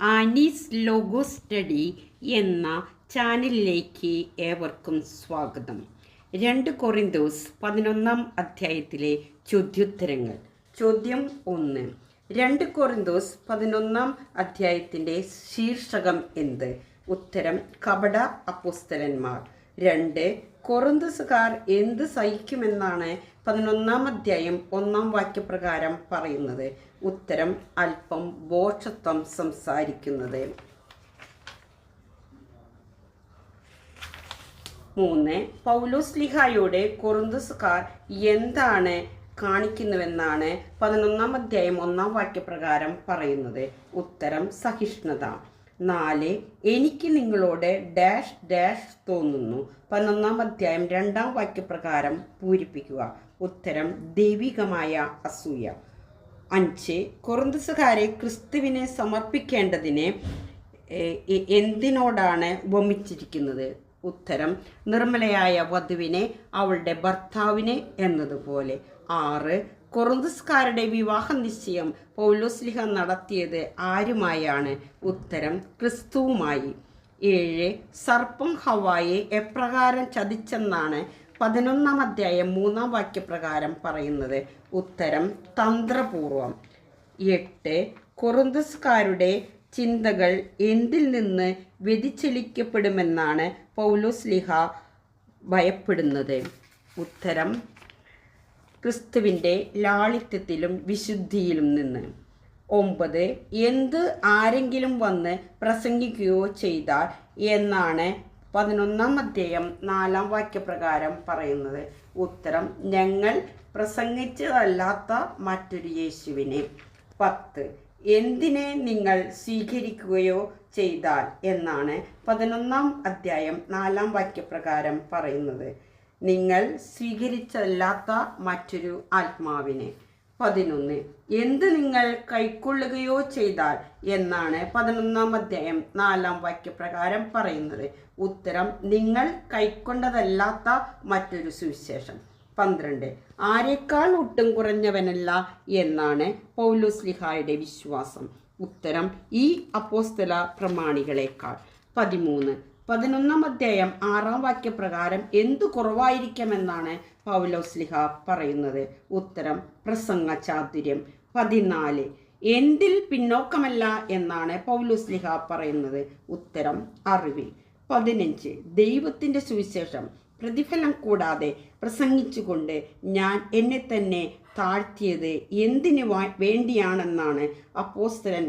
Annie's logo study എന്ന ചാനലിലേക്ക് ഏവർക്കും സ്വാഗതം. രണ്ട് കൊറിന്തോസ് പതിനൊന്നാം അധ്യായത്തിലെ ചോദ്യോത്തരങ്ങൾ. ചോദ്യം ഒന്ന്. രണ്ട് കൊറിന്തോസ് പതിനൊന്നാം അധ്യായത്തിന്റെ ശീർഷകം എന്ത്? ഉത്തരം കപട അപ്പോസ്തലന്മാർ. രണ്ട് കൊറന്തസുകാർ എന്ത് സഹിക്കുമെന്നാണ് പതിനൊന്നാം അധ്യായം ഒന്നാം വാക്യപ്രകാരം പറയുന്നത്. ഉത്തരം അല്പം ബോഷത്വം സംസാരിക്കുന്നത്. മൂന്ന് പൗലോസ് ലിഹായുടെ കൊറന്തസുകാർ എന്താണ് കാണിക്കുന്നുവെന്നാണ് പതിനൊന്നാം അധ്യായം ഒന്നാം വാക്യപ്രകാരം പറയുന്നത്. ഉത്തരം സഹിഷ്ണുത. നാല് എനിക്ക് നിങ്ങളോട് ഡാഷ് ഡാഷ് തോന്നുന്നു. പതിനൊന്നാം അധ്യായം രണ്ടാം വാക്യപ്രകാരം പൂരിപ്പിക്കുക. ഉത്തരം ദൈവികമായ അസൂയ. അഞ്ച് കൊറിന്തസുകാരെ ക്രിസ്തുവിനെ സമർപ്പിക്കേണ്ടതിന് എന്തിനോടാണ് വമിച്ചിരിക്കുന്നത്? ഉത്തരം നിർമ്മലയായ വധുവിനെ അവളുടെ ഭർത്താവിനെ എന്നതുപോലെ. ആറ് കൊറുന്തസ്കാരുടെ വിവാഹ നിശ്ചയം പൗലോസ്ലിഹ നടത്തിയത് ആരുമായാണ്? ഉത്തരം ക്രിസ്തുവുമായി. ഏഴ് സർപ്പം ഹവായെ എപ്രകാരം ചതിച്ചെന്നാണ് പതിനൊന്നാം അധ്യായം മൂന്നാം വാക്യപ്രകാരം പറയുന്നത്. ഉത്തരം തന്ത്രപൂർവം. എട്ട് കൊറുന്തസ്കാരുടെ ചിന്തകൾ എന്തിൽ നിന്ന് വ്യതിചലിക്കപ്പെടുമെന്നാണ് പൗലോസ്ലിഹ ഭയപ്പെടുന്നത്. ഉത്തരം ക്രിസ്തുവിന്റെ ലാളിത്യത്തിലും വിശുദ്ധിയിലും നിന്ന്. ഒമ്പത് എന്ത് ആരെങ്കിലും വന്ന് പ്രസംഗിക്കുകയോ ചെയ്താൽ എന്നാണ് പതിനൊന്നാം അധ്യായം നാലാം വാക്യപ്രകാരം പറയുന്നത്. ഉത്തരം ഞങ്ങൾ പ്രസംഗിച്ചതല്ലാത്ത മറ്റൊരു യേശുവിനെ. പത്ത് എന്തിനെ നിങ്ങൾ സ്വീകരിക്കുകയോ ചെയ്താൽ എന്നാണ് പതിനൊന്നാം അധ്യായം നാലാം വാക്യപ്രകാരം പറയുന്നത്. നിങ്ങൾ സ്വീകരിച്ചല്ലാത്ത മറ്റൊരു ആത്മാവിനെ. പതിനൊന്ന്. എന്ത് നിങ്ങൾ കൈക്കൊള്ളുകയോ ചെയ്താൽ എന്നാണ് പതിനൊന്നാം അധ്യായം നാലാം വാക്യപ്രകാരം പറയുന്നത്. ഉത്തരം നിങ്ങൾ കൈക്കൊണ്ടതല്ലാത്ത മറ്റൊരു സുവിശേഷം. പന്ത്രണ്ട്. ആരെക്കാൾ ഒട്ടും കുറഞ്ഞവനല്ല എന്നാണ് പൗലുസ്ലിഹായുടെ വിശ്വാസം. ഉത്തരം ഈ അപ്പോസ്തല പ്രമാണികളെക്കാൾ. പതിമൂന്ന്. പതിനൊന്നാം അധ്യായം ആറാം വാക്യപ്രകാരം എന്തു കുറവായിരിക്കുമെന്നാണ് പൗലോസ്ലിഹ പറയുന്നത്. ഉത്തരം പ്രസംഗ ചാതുര്യം പതിനാല്. എന്തിൽ പിന്നോക്കമല്ല എന്നാണ് പൗലോസ്ലിഹ പറയുന്നത്. ഉത്തരം അറിവിൽ. പതിനഞ്ച്. ദൈവത്തിന്റെ സുവിശേഷം. പ്രതിഫലം കൂടാതെ പ്രസംഗിച്ചുകൊണ്ട് ഞാൻ എന്നെ തന്നെ താഴ്ത്തിയത് എന്തിനു വേണ്ടിയാണെന്നാണ് അപ്പോസ്തലൻ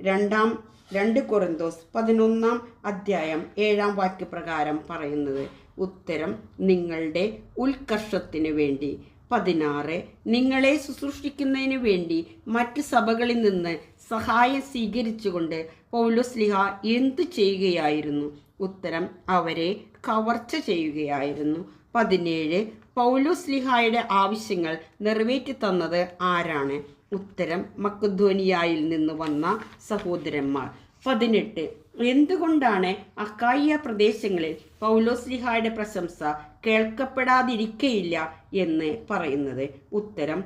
രണ്ടാം രണ്ട് കൊറിന്തോസ് പതിനൊന്നാം അധ്യായം ഏഴാം വാക്യപ്രകാരം പറയുന്നത്. ഉത്തരം നിങ്ങളുടെ ഉത്കർഷത്തിന് വേണ്ടി. പതിനാറ് നിങ്ങളെ ശുശ്രൂഷിക്കുന്നതിന് വേണ്ടി മറ്റ് സഭകളിൽ നിന്ന് സഹായം സ്വീകരിച്ചുകൊണ്ട് പൗലോസ്ലിഹ എന്തു ചെയ്യുകയായിരുന്നു? ഉത്തരം അവരെ കവർച്ച ചെയ്യുകയായിരുന്നു. പതിനേഴ് പൗലോസ്ലിഹായുടെ ആവശ്യങ്ങൾ നിറവേറ്റി തന്നത് ആരാണ്? ഉത്തരം മക്കുധ്വനിയായിൽ നിന്ന് വന്ന സഹോദരന്മാർ. പതിനെട്ട് എന്തുകൊണ്ടാണ് അക്കായ പ്രദേശങ്ങളിൽ പൗലോസ്ലിഹായുടെ പ്രശംസ കേൾക്കപ്പെടാതിരിക്കയില്ല എന്ന് പറയുന്നത്? ഉത്തരം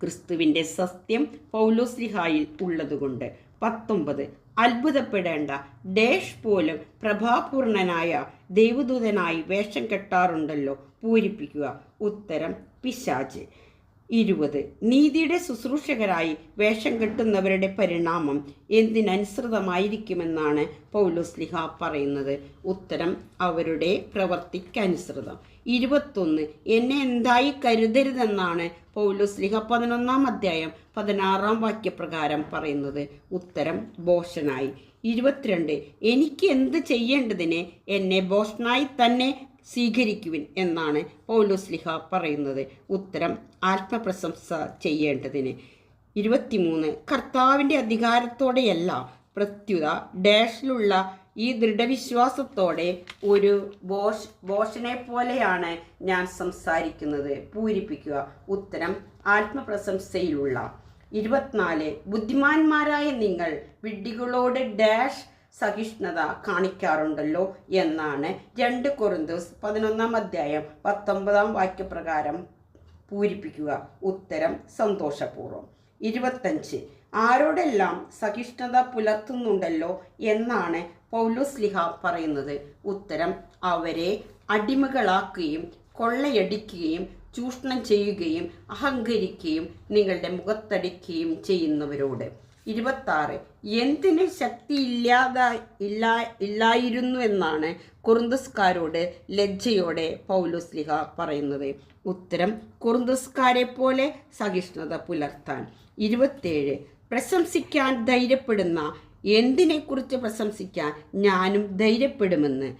ക്രിസ്തുവിന്റെ സത്യം പൗലോസ്ലിഹായിൽ ഉള്ളതുകൊണ്ട്. പത്തൊമ്പത് അത്ഭുതപ്പെടേണ്ട ഡേഷ് പോലും പ്രഭാപൂർണനായ ദൈവദൂതനായി വേഷം കെട്ടാറുണ്ടല്ലോ പൂരിപ്പിക്കുക. ഉത്തരം പിശാച്. ഇരുപത്. നീതിയുടെ ശുശ്രൂഷകരായി വേഷം കെട്ടുന്നവരുടെ പരിണാമം എന്തിനനുസൃതമായിരിക്കുമെന്നാണ് പൗലോസ്ലിഹ പറയുന്നത്. ഉത്തരം അവരുടെ പ്രവർത്തിക്കനുസൃതം. ഇരുപത്തൊന്ന്. എന്നെ എന്തായി കരുതരുതെന്നാണ് പൗലോസ്ലിഹ പതിനൊന്നാം അധ്യായം പതിനാറാം വാക്യപ്രകാരം പറയുന്നത്. ഉത്തരം ബോഷനായി ഇരുപത്തിരണ്ട്. എനിക്ക് എന്ത് ചെയ്യേണ്ടതിന് എന്നെ ബോഷനായി തന്നെ സ്വീകരിക്കുവിൻ എന്നാണ് പൗലോസ്ലിഹ പറയുന്നത്. ഉത്തരം ആത്മപ്രശംസ ചെയ്യേണ്ടതിന്. ഇരുപത്തിമൂന്ന് കർത്താവിന്റെ അധികാരത്തോടെയല്ല പ്രത്യുത ഡാഷിലുള്ള ഈ ദൃഢവിശ്വാസത്തോടെ ഒരു ബോഷ് ബോഷനെ പോലെയാണ് ഞാൻ സംസാരിക്കുന്നത്. പൂരിപ്പിക്കുക. ഉത്തരം ആത്മപ്രശംസയിലുള്ള. ഇരുപത്തിനാല് ബുദ്ധിമാന്മാരായ നിങ്ങൾ വിഡ്ഢികളോട് ഡാഷ് സഹിഷ്ണുത കാണിക്കാറുണ്ടല്ലോ എന്നാണ് രണ്ട് കൊറിന്തോസ് പതിനൊന്നാം അധ്യായം പത്തൊമ്പതാം വാക്യപ്രകാരം പൂരിപ്പിക്കുക. ഉത്തരം സന്തോഷപൂർവം. ഇരുപത്തഞ്ച്. ആരോടെല്ലാം സഹിഷ്ണുത പുലർത്തുന്നുണ്ടല്ലോ എന്നാണ് പൗലോസ് ലിഹ പറയുന്നത്. ഉത്തരം അവരെ അടിമകളാക്കുകയും കൊള്ളയടിക്കുകയും ചൂഷണം ചെയ്യുകയും അഹങ്കരിക്കുകയും നിങ്ങളുടെ മുഖത്തടിക്കുകയും ചെയ്യുന്നവരോട്. ഇരുപത്താറ്. എന്തിന് ശക്തിയില്ലാതെ ഇല്ല ഇല്ലായിരുന്നു എന്നാണ് കുറുന്തസ്കാരോട് ലജ്ജയോടെ പൗലോസ് ലിഹ പറയുന്നത്. ഉത്തരം കുറുന്തസ്കാരെ പോലെ സഹിഷ്ണുത പുലർത്താൻ. ഇരുപത്തേഴ് പ്രശംസിക്കാൻ ധൈര്യപ്പെടുന്ന എന്തിനെക്കുറിച്ച് പ്രശംസിക്കാൻ ഞാനും ധൈര്യപ്പെടുമെന്ന്.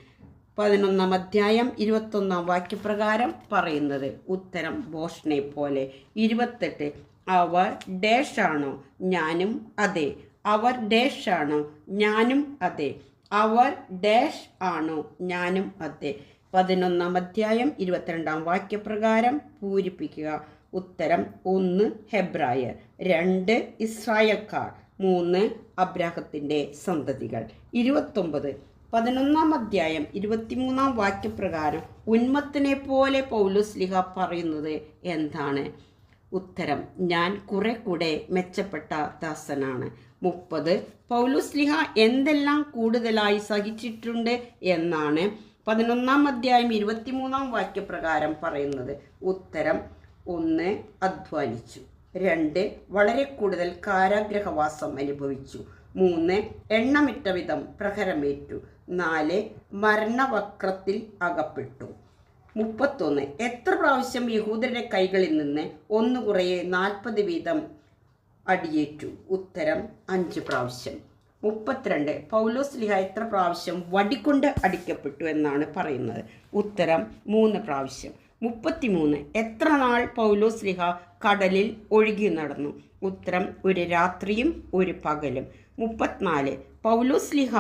പതിനൊന്നാം അധ്യായം ഇരുപത്തൊന്നാം വാക്യപ്രകാരം പറയുന്നത്. ഉത്തരം ബോഷനെ പോലെ. ഇരുപത്തെട്ട് അവർ ഡാഷ് ഞാനും അതെ. അവർ ഡാഷ് ഞാനും അതെ. അവർ ഡാഷ് ആണോ ഞാനും അതെ. പതിനൊന്നാം അധ്യായം ഇരുപത്തിരണ്ടാം വാക്യപ്രകാരം പൂരിപ്പിക്കുക. ഉത്തരം ഒന്ന് ഹെബ്രായർ രണ്ട് ഇസ്രായേൽക്കാർ മൂന്ന് അബ്രാഹത്തിന്റെ സന്തതികൾ. ഇരുപത്തൊമ്പത്. പതിനൊന്നാം അധ്യായം ഇരുപത്തിമൂന്നാം വാക്യപ്രകാരം ഉന്മത്തിനെ പോലെ പൗലുസ്ലിഹ പറയുന്നത് എന്താണ്? ഉത്തരം. ഞാൻ കുറെ കൂടെ മെച്ചപ്പെട്ട ദാസനാണ്. മുപ്പത്. പൗലുസ്ലിഹ എന്തെല്ലാം കൂടുതലായി സഹിച്ചിട്ടുണ്ട് എന്നാണ് പതിനൊന്നാം അധ്യായം ഇരുപത്തിമൂന്നാം വാക്യപ്രകാരം പറയുന്നത്. ഉത്തരം ഒന്ന് അധ്വാനിച്ചു. രണ്ട് വളരെ കൂടുതൽ കാരാഗ്രഹവാസം അനുഭവിച്ചു. മൂന്ന് എണ്ണമിട്ട വിധം പ്രഹരമേറ്റു. നാല് മരണവക്രത്തിൽ അകപ്പെട്ടു. മുപ്പത്തൊന്ന്. എത്ര പ്രാവശ്യം യഹൂദരുടെ കൈകളിൽ നിന്ന് ഒന്ന് കുറയെ നാൽപ്പത് വീതം അടിയേറ്റു? ഉത്തരം അഞ്ച് പ്രാവശ്യം. മുപ്പത്തിരണ്ട്. പൗലോസ് ലിഹ എത്ര പ്രാവശ്യം വടികൊണ്ട് അടിക്കപ്പെട്ടു എന്നാണ് പറയുന്നത്? ഉത്തരം മൂന്ന് പ്രാവശ്യം. മുപ്പത്തിമൂന്ന്. എത്ര നാൾ പൗലോസ് ലിഹ കടലിൽ ഒഴുകി നടന്നു? ഉത്തരം ഒരു രാത്രിയും ഒരു പകലും. മുപ്പത്തിനാല്. പൗലോസ് ലിഹ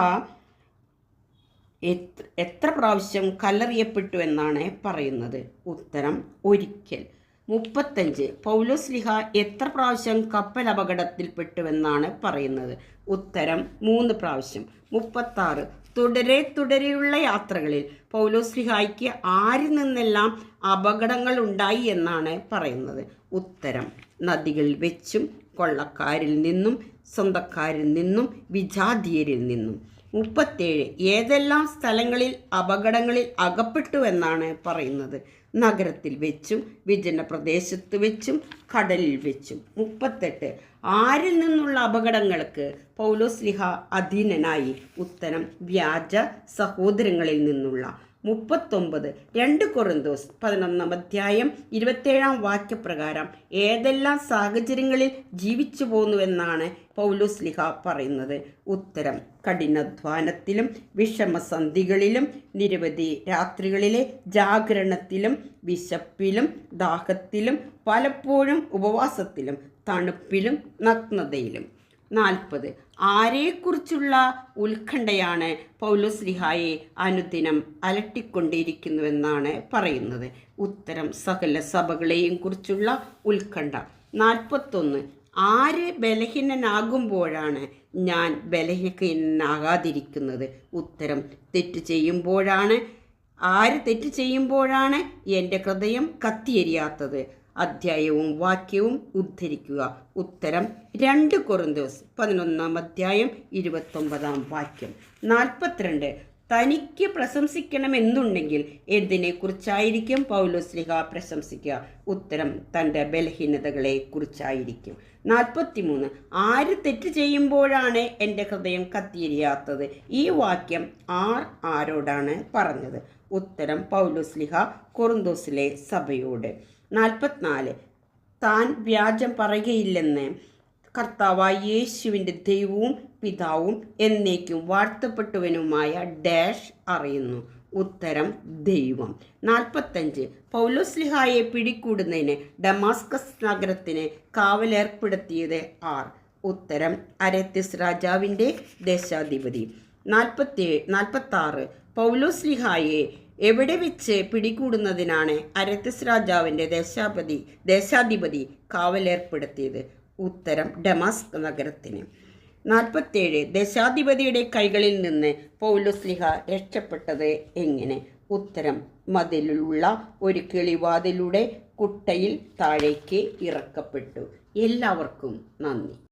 എത്ര പ്രാവശ്യം കല്ലെറിയപ്പെട്ടു എന്നാണ് പറയുന്നത്. ഉത്തരം ഒരിക്കൽ. മുപ്പത്തഞ്ച്. പൗലോസ് ലിഹ എത്ര പ്രാവശ്യം കപ്പൽ അപകടത്തിൽപ്പെട്ടുവെന്നാണ് പറയുന്നത്. ഉത്തരം മൂന്ന് പ്രാവശ്യം. മുപ്പത്താറ്. തുടരെ തുടരെയുള്ള യാത്രകളിൽ പൗലോസ് ലിഹായ്ക്ക് ആരിൽ നിന്നെല്ലാം അപകടങ്ങൾ ഉണ്ടായി എന്നാണ് പറയുന്നത്. ഉത്തരം നദികളിൽ വെച്ചും കൊള്ളക്കാരിൽ നിന്നും സ്വന്തക്കാരിൽ നിന്നും വിജാതീയരിൽ നിന്നും. മുപ്പത്തേഴ്. ഏതെല്ലാം സ്ഥലങ്ങളിൽ അപകടങ്ങളിൽ അകപ്പെട്ടുവെന്നാണ് പറയുന്നത്. നഗരത്തിൽ വെച്ചും വിജന പ്രദേശത്ത് വെച്ചും കടലിൽ വെച്ചും. മുപ്പത്തെട്ട്. ആരിൽ നിന്നുള്ള അപകടങ്ങൾക്ക് പൗലോസ് ലിഹ അധീനനായി. ഉത്തരം വ്യാജ സഹോദരങ്ങളിൽ നിന്നുള്ള. മുപ്പത്തൊമ്പത്. രണ്ട് കൊറിന്തോസ് പതിനൊന്നാം അധ്യായം ഇരുപത്തേഴാം വാക്യപ്രകാരം ഏതെല്ലാം സാഹചര്യങ്ങളിൽ ജീവിച്ചു പോന്നുവെന്നാണ് പൗലോസ് ലിഹ പറയുന്നത്. ഉത്തരം കഠിനാധ്വാനത്തിലും വിഷമസന്ധികളിലും നിരവധി രാത്രികളിലെ ജാഗരണത്തിലും വിശപ്പിലും ദാഹത്തിലും പലപ്പോഴും ഉപവാസത്തിലും തണുപ്പിലും നഗ്നതയിലും. നാൽപ്പത്. ആരെക്കുറിച്ചുള്ള ഉത്കണ്ഠയാണ് പൗലോസ് ലിഹായെ അനുദിനം അലട്ടിക്കൊണ്ടിരിക്കുന്നുവെന്നാണ് പറയുന്നത്. ഉത്തരം സകല സഭകളെയും കുറിച്ചുള്ള ഉത്കണ്ഠ. നാൽപ്പത്തൊന്ന്. ആര് ബലഹീനനാകുമ്പോഴാണ് ഞാൻ ബലഹീനനാകാതിരിക്കുന്നത്? ഉത്തരം തെറ്റ് ചെയ്യുമ്പോഴാണ്. ആര് തെറ്റ് ചെയ്യുമ്പോഴാണ് എന്റെ ഹൃദയം കത്തിയെരിയാത്തത്? അധ്യായവും വാക്യവും ഉദ്ധരിക്കുക. ഉത്തരം രണ്ട് കൊറിന്തോസ് പതിനൊന്നാം അധ്യായം ഇരുപത്തൊമ്പതാം വാക്യം. നാൽപ്പത്തിരണ്ട്. തനിക്ക് പ്രശംസിക്കണമെന്നുണ്ടെങ്കിൽ എന്തിനെക്കുറിച്ചായിരിക്കും പൗലോസ്ലിഹ പ്രശംസിക്കുക? ഉത്തരം തന്റെ ബലഹീനതകളെ കുറിച്ചായിരിക്കും നാൽപ്പത്തിമൂന്ന്. ആര് തെറ്റ് ചെയ്യുമ്പോഴാണ് എന്റെ ഹൃദയം കത്തിയിരിയാത്തത്? ഈ വാക്യം ആർ ആരോടാണ് പറഞ്ഞത്? ഉത്തരം പൗലോസ്ലിഹ കൊറുന്തോസിലെ സഭയോട്. നാൽപ്പത്തിനാല്. താൻ വ്യാജം പറയുകയില്ലെന്ന്. കർത്താവായ യേശുവിന്റെ ദൈവവും പിതാവും എന്നേക്കും വാഴ്ത്തപ്പെട്ടവനുമായ ഡാഷ് അറിയുന്നു. ഉത്തരം ദൈവം. നാൽപ്പത്തഞ്ച്. പൗലോസ്ലിഹായെ പിടികൂടുന്നതിന് ഡമാസ്കസ് നഗരത്തിന് കാവലേർപ്പെടുത്തിയത് ആർ? ഉത്തരം അരത്യസ് രാജാവിന്റെ ദേശാധിപതി. നാൽപ്പത്തി നാൽപ്പത്താറ്. പൗലോസ്ലിഹായെ എവിടെ വെച്ച് പിടികൂടുന്നതിനാണ് അരത്യസ് രാജാവിന്റെ ദേശാപതി ദേശാധിപതി കാവലേർപ്പെടുത്തിയത്? ഉത്തരം ഡമാസ്ക് നഗരത്തിന്. നാൽപ്പത്തേഴ് ദേശാധിപതിയുടെ കൈകളിൽ നിന്ന് പൗലുസ്ലിഹ രക്ഷപ്പെട്ടത് എങ്ങനെ? ഉത്തരം മതിലുള്ള ഒരു കിളിവാതിലൂടെ കുട്ടയിൽ താഴേക്ക് ഇറക്കപ്പെട്ടു. എല്ലാവർക്കും നന്ദി.